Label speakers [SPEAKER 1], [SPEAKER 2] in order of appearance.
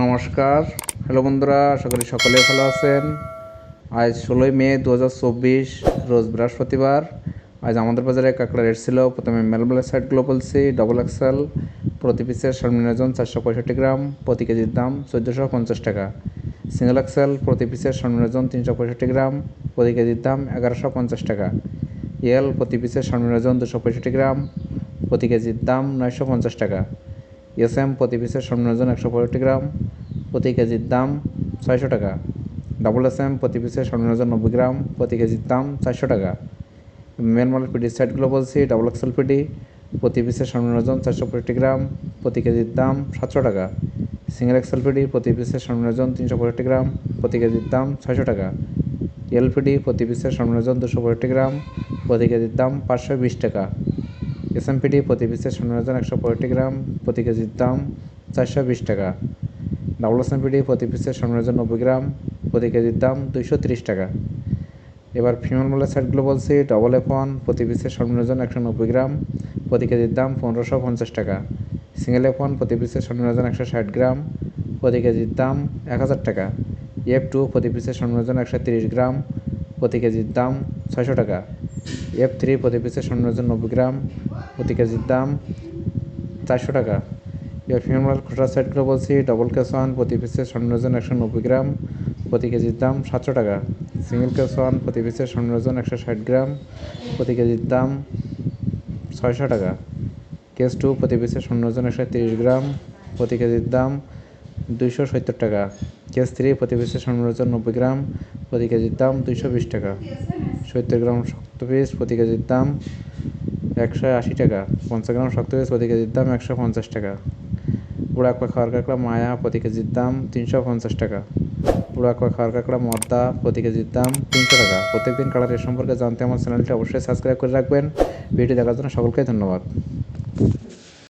[SPEAKER 1] নমস্কার। হ্যালো বন্ধুরা, আশা করি সকলে ভালো আছেন। আজ ষোলোই মে দু হাজার চব্বিশ, রোজ বৃহস্পতিবার। আজ আমাদের বাজারে কাঁকড়া রেট ছিল প্রথমে মেলবেলা সাইডগুলো বলছি ডবল এক্সেল প্রতি পিসের সর্বনিম্ন ওজন চারশো পঁয়ষট্টি গ্রাম, প্রতি কেজির দাম চোদ্দোশো পঞ্চাশ টাকা। সিঙ্গেল এক্সেল প্রতি পিসের সর্বনিম্ন ওজন তিনশো পঁয়ষট্টি গ্রাম, প্রতি কেজির দাম এগারোশো পঞ্চাশ টাকা। এল প্রতি পিসের সর্বনিম্ন ওজন দুশো পঁয়ষট্টি গ্রাম, প্রতি কেজির দাম নয়শো পঞ্চাশ টাকা। এস এম প্রতি পিসের ওজন একশো পঁয়ষট্টি গ্রাম, প্রতি কেজির দাম ছয়শো টাকা। ডাবল এস এম প্রতি পিসের ওজন নব্বই গ্রাম, প্রতি কেজির দাম চারশো টাকা। মেন মাল পিডি সাইডগুলো বলছি, ডাবল এক্সেল পিডি, প্রতি পিসের ওজন চারশো পঁয়ষট্টি গ্রাম, প্রতি কেজির দাম সাতশো টাকা। সিঙ্গেল এক্সেল পিডি, প্রতি পিসের ওজন তিনশো পঁয়ষট্টি গ্রাম, প্রতি কেজির দাম ছয়শো টাকা। এলপিডি প্রতি পিসের ওজন দুশো পঁয়ষট্টি গ্রাম, প্রতি কেজির দাম পাঁচশো বিশ টাকা। এসএমপিডি প্রতি পিসের শূন্য ওজন একশো পঁয়ষট্টি গ্রাম প্রতি কেজির দাম চারশো বিশ টাকা। ডাবল এসএমপিডি প্রতি পিসের শূন্য ওজন নব্বই গ্রাম প্রতি কেজির দাম দুইশো তিরিশ টাকা। এবার ফিমেল মোলের সাইডগুলো বলছি, ডবল এফ ওয়ান প্রতি পিসের শূন্য ওজন একশো নব্বই গ্রাম প্রতি কেজির দাম পনেরোশো পঞ্চাশ টাকা। সিঙ্গেল এফ ওয়ান প্রতি পিসের শূন্য ওজন একশো ষাট গ্রাম প্রতি কেজির দাম এক হাজার টাকা। এফ টু প্রতি পিসের শূন্য ওজন একশো তিরিশ গ্রাম প্রতি কেজির দাম ছয়শো টাকা। এফ থ্রি প্রতি শূন্য ওজন নব্বই গ্রাম, প্রতি কেজির দাম চারশো টাকা। এবার ফিমেল খুচরা সাইডগুলো বলছি ডবল কেস ওয়ান প্রতি পিসের স্বর্ণ ওজন একশো নব্বই গ্রাম, প্রতি কেজির দাম সাতশো টাকা। সিঙ্গেল কেস ওয়ান প্রতি পিসের স্বর্ণ একশো ষাট গ্রাম, প্রতি কেজির দাম ছয়শো টাকা। কেস টু প্রতি পিসের স্বর্ণ ওজন একশো তিরিশ গ্রাম, প্রতি কেজির দাম দুইশো সত্তর টাকা। কেস থ্রি প্রতি পিসের স্বর্ণ নব্বই গ্রাম, প্রতি কেজির দাম দুইশো বিশ টাকা। সত্তর গ্রাম শক্ত পিস প্রতি কেজির দাম একশো আশি টাকা। পঞ্চাশ গ্রাম শক্ত পিস প্রতি কেজির দাম একশো পঞ্চাশ টাকা। বুড়া কয় খাওয়ার কাঁকড়া মায়া প্রতি কেজির দাম তিনশো পঞ্চাশ টাকা। বুড়া কয় খাওয়ার কাঁকড়া মর্দা প্রতি কেজির দাম তিনশো টাকা। প্রত্যেকদিন কালার সম্পর্কে জানতে আমার চ্যানেলটি অবশ্যই সাবস্ক্রাইব করে রাখবেন। ভিডিও দেখার জন্য সকলকে ধন্যবাদ।